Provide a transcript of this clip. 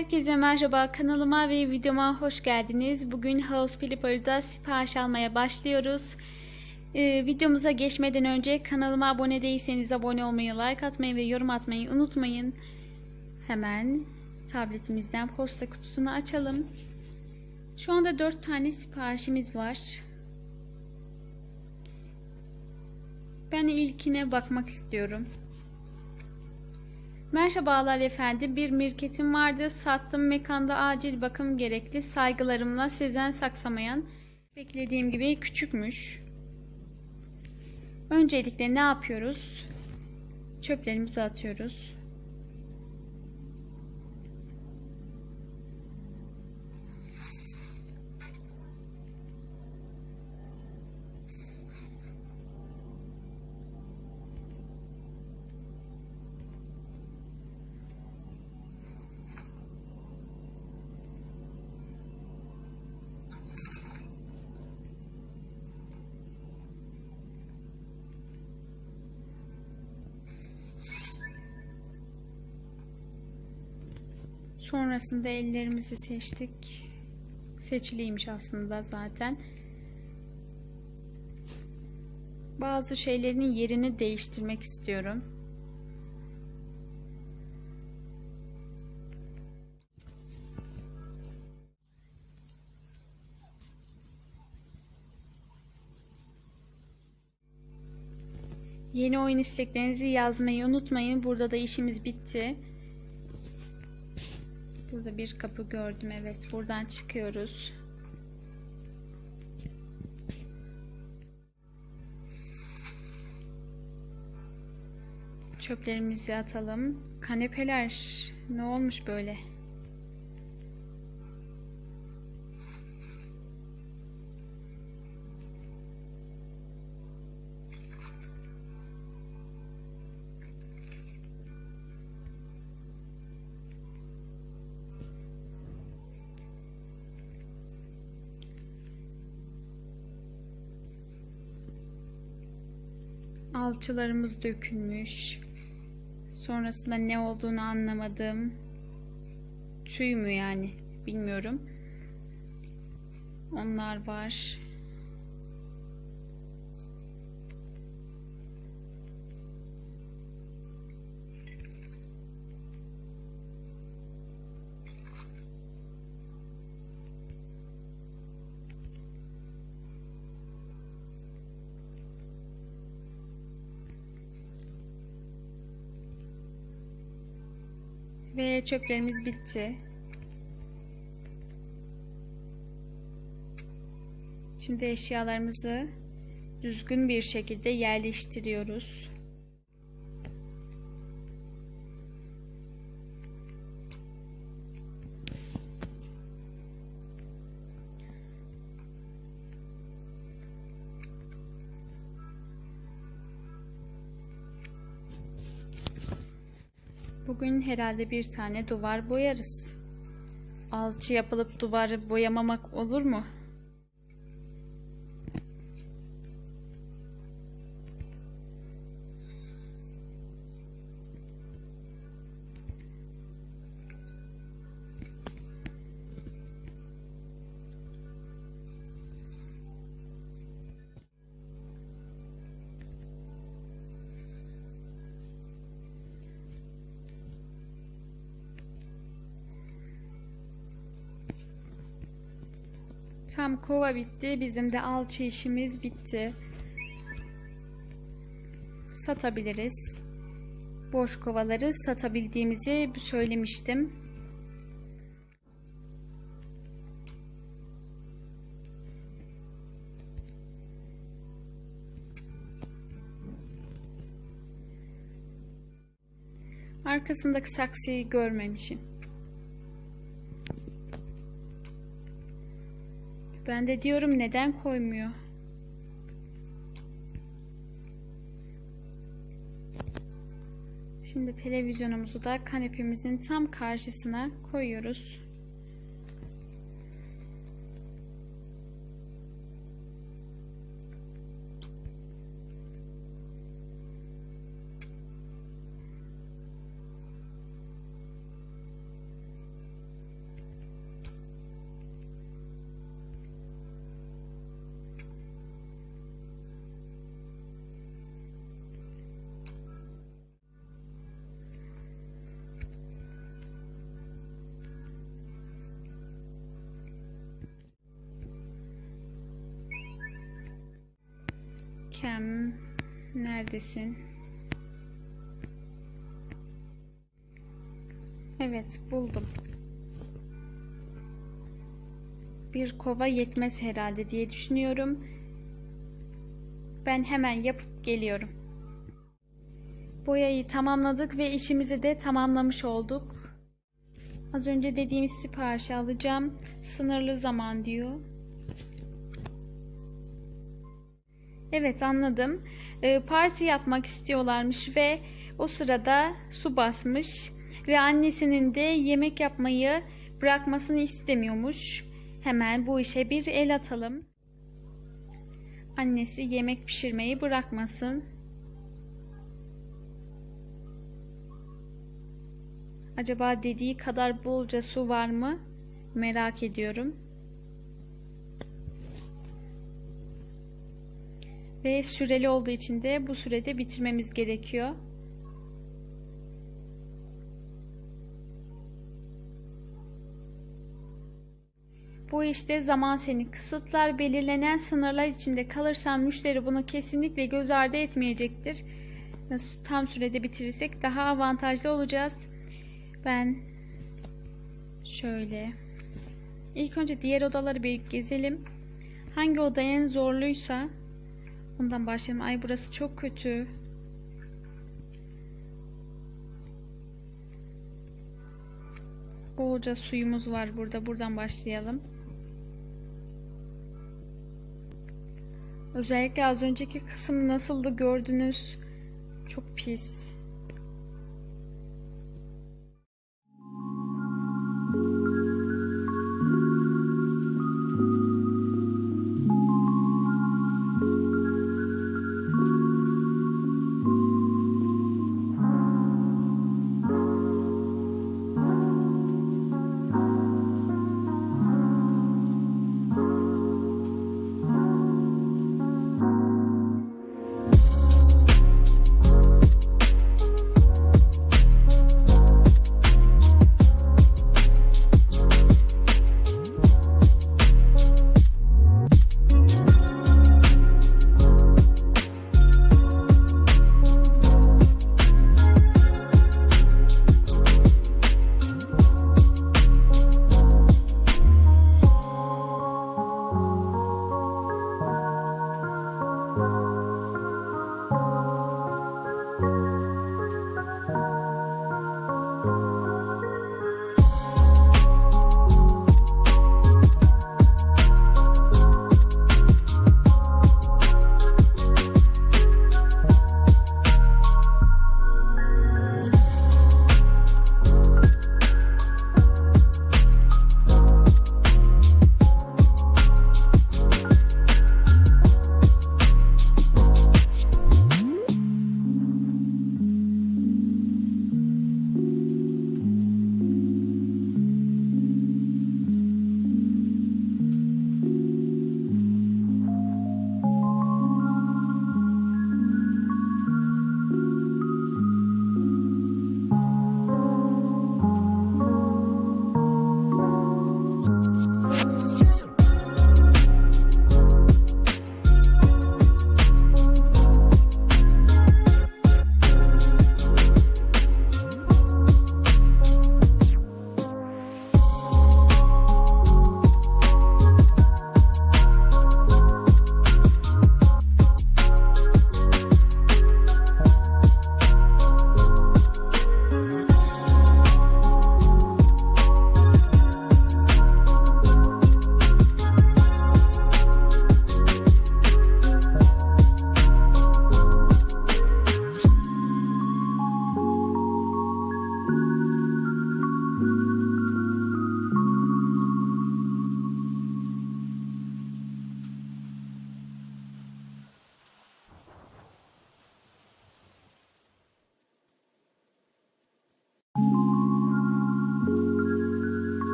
Herkese merhaba kanalıma ve videoma hoş geldiniz. Bugün House Flipper'da sipariş almaya başlıyoruz. Ee, videomuza geçmeden önce kanalıma abone değilseniz abone olmayı, like atmayı ve yorum atmayı unutmayın. Hemen tabletimizden posta kutusunu açalım. Şu anda 4 tane siparişimiz var. Ben ilkine bakmak istiyorum. Merhabalar efendim. Bir mirketim vardı. Sattım mekanda acil bakım gerekli. Saygılarımla Sezen Saksamayan. Beklediğim gibi küçükmüş. Öncelikle ne yapıyoruz? Çöplerimizi atıyoruz. Sonrasında ellerimizi seçtik. Seçiliymiş aslında zaten. Bazı şeylerin yerini değiştirmek istiyorum. Yeni oyun isteklerinizi yazmayı unutmayın. Burada da işimiz bitti. Burada bir kapı gördüm. Evet, buradan çıkıyoruz. Çöplerimizi atalım. Kanepeler ne olmuş böyle? Alçılarımız dökülmüş. Sonrasında ne olduğunu anlamadım. Tüy mü yani? Bilmiyorum. Onlar var. Ve çöplerimiz bitti. Şimdi eşyalarımızı düzgün bir şekilde yerleştiriyoruz. Bugün herhalde bir tane duvar boyarız. Alçı yapılıp duvarı boyamamak olur mu? Tam kova bitti. Bizim de alçı işimiz bitti. Satabiliriz. Boş kovaları satabildiğimizi söylemiştim. Arkasındaki saksıyı görmemişim. Ben de diyorum neden koymuyor? Şimdi televizyonumuzu da kanepemizin tam karşısına koyuyoruz. Görkem neredesin? Evet buldum. Bir kova yetmez herhalde diye düşünüyorum. Ben hemen yapıp geliyorum. Boyayı tamamladık ve işimizi de tamamlamış olduk. Az önce dediğimiz siparişi alacağım. Sınırlı zaman diyor. Evet anladım. Ee, parti yapmak istiyorlarmış ve o sırada su basmış ve annesinin de yemek yapmayı bırakmasını istemiyormuş. Hemen bu işe bir el atalım. Annesi yemek pişirmeyi bırakmasın. Acaba dediği kadar bolca su var mı? Merak ediyorum. Ve süreli olduğu için de bu sürede bitirmemiz gerekiyor. Bu işte zaman seni kısıtlar. Belirlenen sınırlar içinde kalırsan müşteri bunu kesinlikle göz ardı etmeyecektir. Tam sürede bitirirsek daha avantajlı olacağız. Ben şöyle ilk önce diğer odaları bir gezelim. Hangi oda en zorluysa ondan başlayalım. Ay burası çok kötü. Bolca suyumuz var burada. Buradan başlayalım. Özellikle az önceki kısım nasıldı gördünüz. Çok pis.